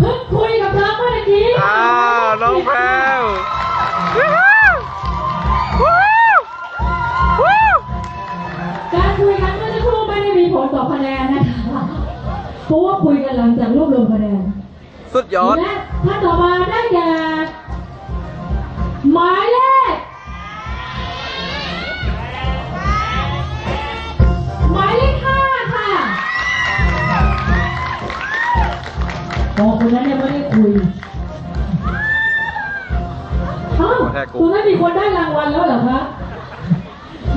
เพิ่งคุยกับเธอเมื่อกี้อ้าวน้องแพรววู้ฮู้วู้ฮู้การคุยกันเมื่อสักครู่ไม่ได้มีผลต่อคะแนนนะคะเพราะว่าคุยกันหลังจากรวบรวมคะแนนสุดยอดและท่านต่อมาได้แก่หมาย โอ้คนนั้นยังไม่ได้คุยเอ้าคุณนั้นมีคนได้รางวัลแล้วเหรอคะ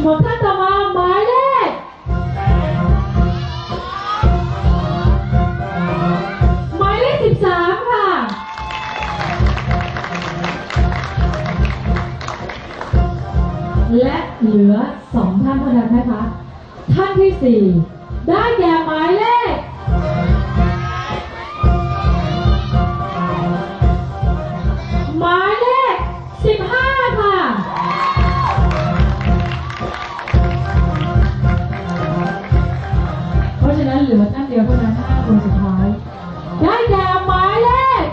หมดท่านต่อมาหมายเลขหมายเลขสิบสามค่ะ และเหลือสองท่านเท่านั้นนะคะ ท่านที่สี่ได้แก่ ลือท่านเดียวเท่านั้นห้าคนสุดท้าย ได้แก่หมายเลข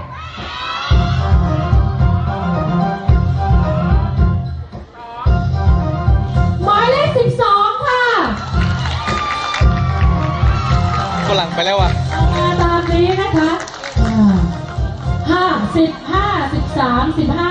หมายเลขสิบสองค่ะฝรั่งไปแล้วอะเอามาตามนี้นะคะอ่าห้าสิบห้าสิบสามสิบห้า